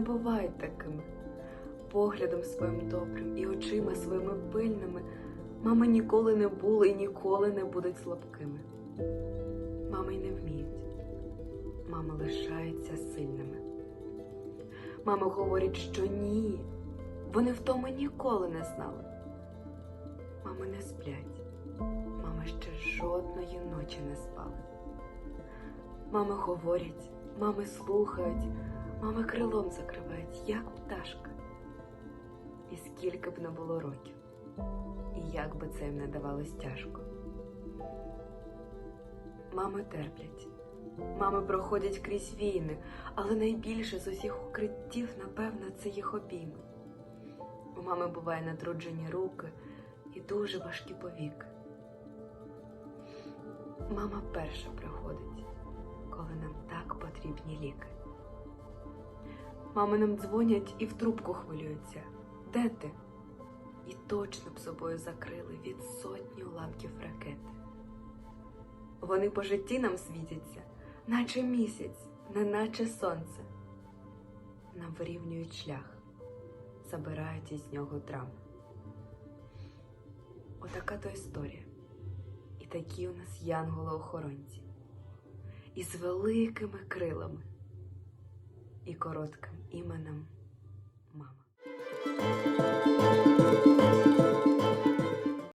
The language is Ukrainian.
бувають такими. Поглядом своїм добрим і очима своїми пильними мами ніколи не були і ніколи не будуть слабкими. Мами й не вміють. Мами лишаються сильними. Мами говорять, що ні, вони втоми ніколи не знали. Мами не сплять. Мами ще жодної ночі не спали. Мами говорять, мами слухають, мами крилом закривають, як пташка. І скільки б не було років, і як би це їм не давалось тяжко. Мами терплять, мами проходять крізь війни, але найбільше з усіх укриттів, напевно, це їх обійми. У мами буває натруджені руки і дуже важкі повіки. Мама перша приходить, коли нам так потрібні ліки. Мами нам дзвонять і в трубку хвилюються. Де ти? І точно б собою закрили від сотні уламків ракети. Вони по житті нам світяться, наче місяць, не наче сонце. Нам вирівнюють шлях, забирають із нього драми. Отака то історія. І такі у нас янголи-охоронці. Із великими крилами і коротким іменем мама.